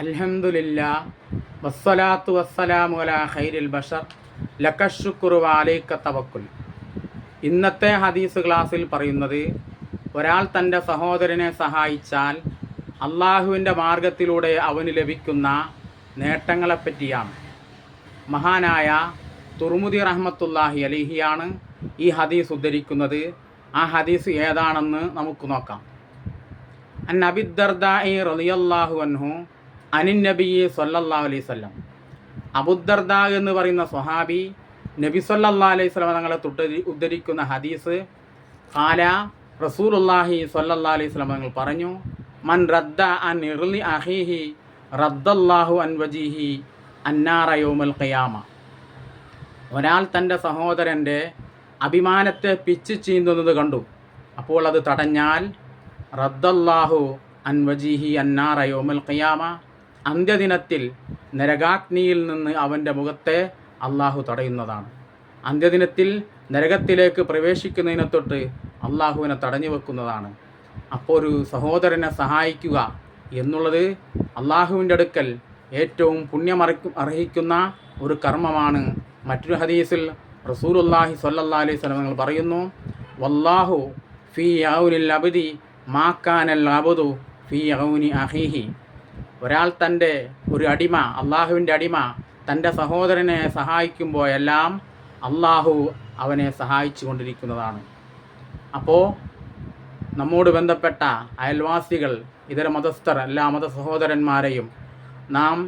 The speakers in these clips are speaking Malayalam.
അൽഹംദുലില്ല വസ്സലാത്തു വസ്സലാമു ഖൈരിൽ ബഷർ തവക്കുൽ. ഇന്നത്തെ ഹദീസ് ക്ലാസ്സിൽ പറയുന്നത് ഒരാൾ തന്റെ സഹോദരനെ സഹായിച്ചാൽ അള്ളാഹുവിന്റെ മാർഗത്തിലൂടെ അവന് ലഭിക്കുന്ന നേട്ടങ്ങളെപ്പറ്റിയാണ്. മഹാനായ തുർമുദി റഹ്മത്തുല്ലാഹി അലിഹിയാണ് ഈ ഹദീസ് ഉദ്ധരിക്കുന്നത്. ആ ഹദീസ് ഏതാണെന്ന് നമുക്ക് നോക്കാം. അൻ അബിദ്ദർദായി റളിയല്ലാഹു അൻഹു അനിൻ നബി സൊല്ലാ അലൈഹി വസല്ലം. അബുദർദ എന്ന് പറയുന്ന സ്വഹാബി നബി സൊല്ലാ അലൈഹി വസല്ലം തങ്ങളെ തൊട്ട് ഉദ്ധരിക്കുന്ന ഹദീസ് ഖാല റസൂലുള്ളാഹി സൊല്ലാ അലൈഹി വസല്ലം തങ്ങൾ പറഞ്ഞു മൻ റദ്ദ അൻ ഇർലി അഹീഹി റദ്ദല്ലാഹു അൻ വജീഹി അന്നാറയോമൽ ഖയാമ. ഒരാൾ തന്റെ സഹോദരന്റെ അഭിമാനത്തെ പിച്ച് ചീന്തുന്നത് കണ്ടു. അപ്പോൾ അത് തടഞ്ഞാൽ റദ്ദല്ലാഹു അൻവജീഹി അന്നാറയോമൽ ഖിയാമ. അന്ത്യദിനത്തിൽ നരകാഗ്നിയിൽ നിന്ന് അവന്റെ മുഖത്തെ അള്ളാഹു തടയുന്നതാണ്. അന്ത്യദിനത്തിൽ നരകത്തിലേക്ക് പ്രവേശിക്കുന്നതിനെ തൊട്ട് അള്ളാഹുവിനെ തടഞ്ഞു വെക്കുന്നതാണ്. അപ്പോൾ ഒരു സഹോദരനെ സഹായിക്കുക എന്നുള്ളത് അള്ളാഹുവിന്റെ അടുക്കൽ ഏറ്റവും പുണ്യമറിക്കും അർഹിക്കുന്ന ഒരു കർമ്മമാണ്. മറ്റൊരു ഹദീസിൽ റസൂലുല്ലാഹി സ്വല്ലല്ലാ അലൈഹി സ്വലം നിങ്ങൾ പറയുന്നു വല്ലാഹു ഫി ഔനിൽ അബദി മാക്കാനൽ അബുദു ഫി ഔനി അഹീഹി. ഒരാൾ തന്റെ ഒരു അടിമ അള്ളാഹുവിന്റെ അടിമ തന്റെ സഹോദരനെ സഹായിക്കുമ്പോഴെല്ലാം അള്ളാഹു അവനെ സഹായിച്ചു കൊണ്ടിരിക്കുന്നതാണ്. അപ്പോൾ നമ്മോട് ബന്ധപ്പെട്ട അയൽവാസികൾ ഇതര മതസ്ഥർ എല്ലാ മത സഹോദരന്മാരെയും നാം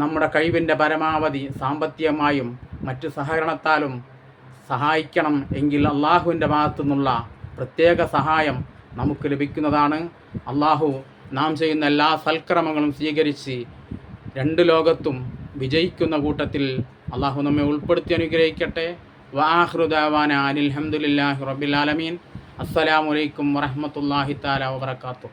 നമ്മുടെ കഴിവിന്റെ പരമാവധി സാമ്പത്തികമായും മറ്റു സഹകരണത്താലും സഹായിക്കണം എങ്കിൽ അള്ളാഹുവിന്റെ ഭാഗത്തു നിന്നുള്ള പ്രത്യേക സഹായം നമുക്ക് ലഭിക്കുന്നതാണ്. അള്ളാഹു നാം ചെയ്യുന്ന എല്ലാ സൽക്രമങ്ങളും സ്വീകരിച്ച് രണ്ട് ലോകത്തും വിജയിക്കുന്ന കൂട്ടത്തിൽ അള്ളാഹു നമ്മെ ഉൾപ്പെടുത്തി അനുഗ്രഹിക്കട്ടെ. വാഹൃദാവാന അനിൽഹമുല്ലാഹി റബ്ബിൽ ആലമീൻ. അസ്സലാമലൈക്കും വറഹമത്തല്ലാഹി താല വാത്തു